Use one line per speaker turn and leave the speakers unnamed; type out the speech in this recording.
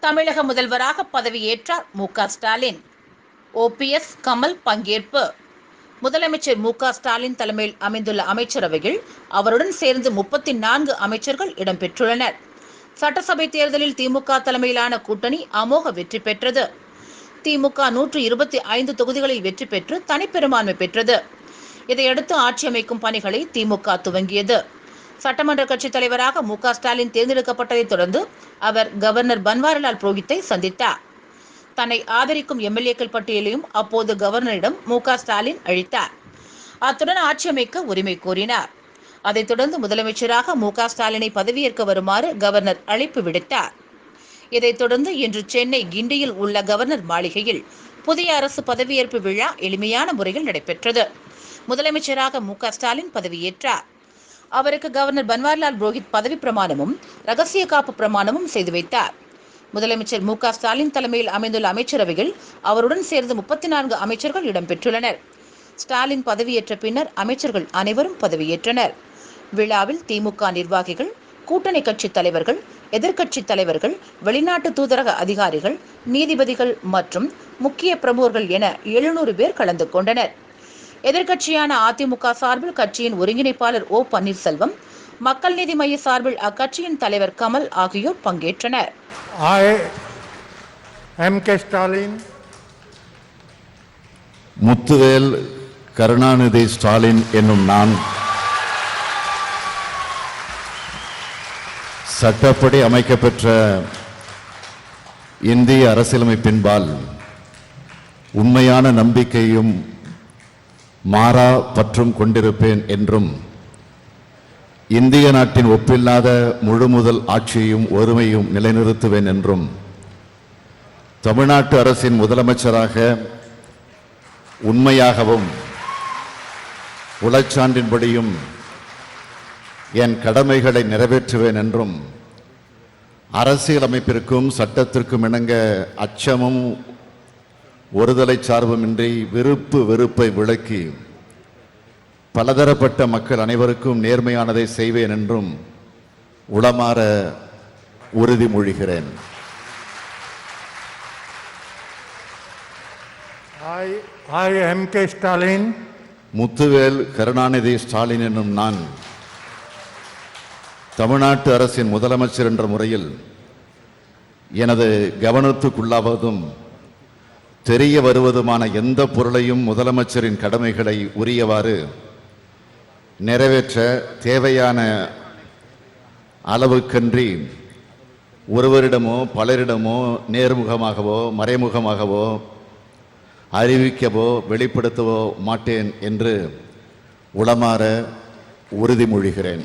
தமிழக முதல்வராக பதவியேற்றார் மு க. ஸ்டாலின். ஓபிஎஸ் கமல் பங்கேற்பு. முதலமைச்சர் மு க. ஸ்டாலின் தலைமையில் அமைந்துள்ள அமைச்சரவையில் அவருடன் சேர்ந்து முப்பத்தி நான்கு அமைச்சர்கள் இடம்பெற்றுள்ளனர். சட்டசபை தேர்தலில் திமுக தலைமையிலான கூட்டணி அமோக வெற்றி பெற்றது. திமுக நூற்று இருபத்தி ஐந்து தொகுதிகளில் வெற்றி பெற்று தனிப்பெரும்பான்மை பெற்றது. இதையடுத்து ஆட்சி அமைக்கும் பணிகளை திமுக துவங்கியது. சட்டமன்ற கட்சித் தலைவராக மு க ஸ்டாலின் தேர்ந்தெடுக்கப்பட்டதைத் தொடர்ந்து அவர் கவர்னர் பன்வாரிலால் புரோஹித்தை சந்தித்தார். தன்னை ஆதரிக்கும் எம்எல்ஏக்கள் பட்டியலையும் அப்போது கவர்னரிடம் மு க ஸ்டாலின் அளித்தார். அத்துடன் ஆட்சி அமைக்க உரிமை கோரினார். அதைத் தொடர்ந்து முதலமைச்சராக மு க ஸ்டாலினை பதவியேற்க வருமாறு கவர்னர் அழைப்பு விடுத்தார். இதைத் தொடர்ந்து இன்று சென்னை கிண்டியில் உள்ள கவர்னர் மாளிகையில் புதிய அரசு பதவியேற்பு விழா எளிமையான முறையில் நடைபெற்றது. முதலமைச்சராக மு க ஸ்டாலின் பதவியேற்றார். அவருக்கு கவர்னர் பன்வாரிலால் புரோஹித் பதவி பிரமாணமும் ரகசிய காப்பு பிரமாணமும் செய்து வைத்தார். முதலமைச்சர் மு க ஸ்டாலின் தலைமையில் அமைந்துள்ள அமைச்சரவையில் அவருடன் சேர்ந்து முப்பத்தி நான்கு அமைச்சர்கள் இடம்பெற்றுள்ளனர் ஸ்டாலின் பதவியேற்ற பின்னர் அமைச்சர்கள் அனைவரும் பதவியேற்றனர். விழாவில் திமுக நிர்வாகிகள் கூட்டணி கட்சி தலைவர்கள் எதிர்க்கட்சி தலைவர்கள் வெளிநாட்டு தூதரக அதிகாரிகள் நீதிபதிகள் மற்றும் முக்கிய பிரமுகர்கள் என எழுநூறு பேர் கலந்து கொண்டனர். எதிர்க்கட்சியான அதிமுக சார்பில் கட்சியின் ஒருங்கிணைப்பாளர் ஓ பன்னீர்செல்வம் மக்கள் நீதி மைய சார்பில் அக்கட்சியின் தலைவர் கமல் ஆகியோர் பங்கேற்றனர்
M. K. Stalin,
Muthuvel Karunanidhi Stalin என்னும் நான் சட்டப்படி அமைக்கப்பெற்ற இந்திய அரசியலமைப்பின்பால் உண்மையான நம்பிக்கையும் மாறா பற்றும் கொண்டிருப்பேன் என்றும் இந்திய நாட்டின் ஒப்பில்லாத முழு முதல் ஆட்சியையும் ஒருமையும் நிலைநிறுத்துவேன் என்றும் தமிழ்நாட்டு அரசின் முதலமைச்சராக உண்மையாகவும் உளச்சான்றின்படியும் என் கடமைகளை நிறைவேற்றுவேன் என்றும் அரசியலமைப்பிற்கும் சட்டத்திற்கும் இணங்க அச்சமும் ஒருதலை சார்புமின்றி விருப்பு வெறுப்பை விளக்கி பலதரப்பட்ட மக்கள் அனைவருக்கும் நேர்மையானதை செய்வேன் என்றும் உளமாற உறுதிமொழிகிறேன்.
Stalin,
முத்துவேல் கருணாநிதி ஸ்டாலின் என்னும் நான் தமிழ்நாட்டு அரசின் முதலமைச்சர் என்ற முறையில் எனது கவனத்துக்குள்ளாவதும் தெரிய வருவதுமான எந்த பொருளையும் முதலமைச்சரின் கடமைகளை உரியவாறு நிறைவேற்ற தேவையான அளவுக்கன்றி ஒருவரிடமோ பலரிடமோ நேர்முகமாகவோ மறைமுகமாகவோ அறிவிக்கவோ வெளிப்படுத்தவோ மாட்டேன் என்று உளமாற உறுதிமொழிகிறேன்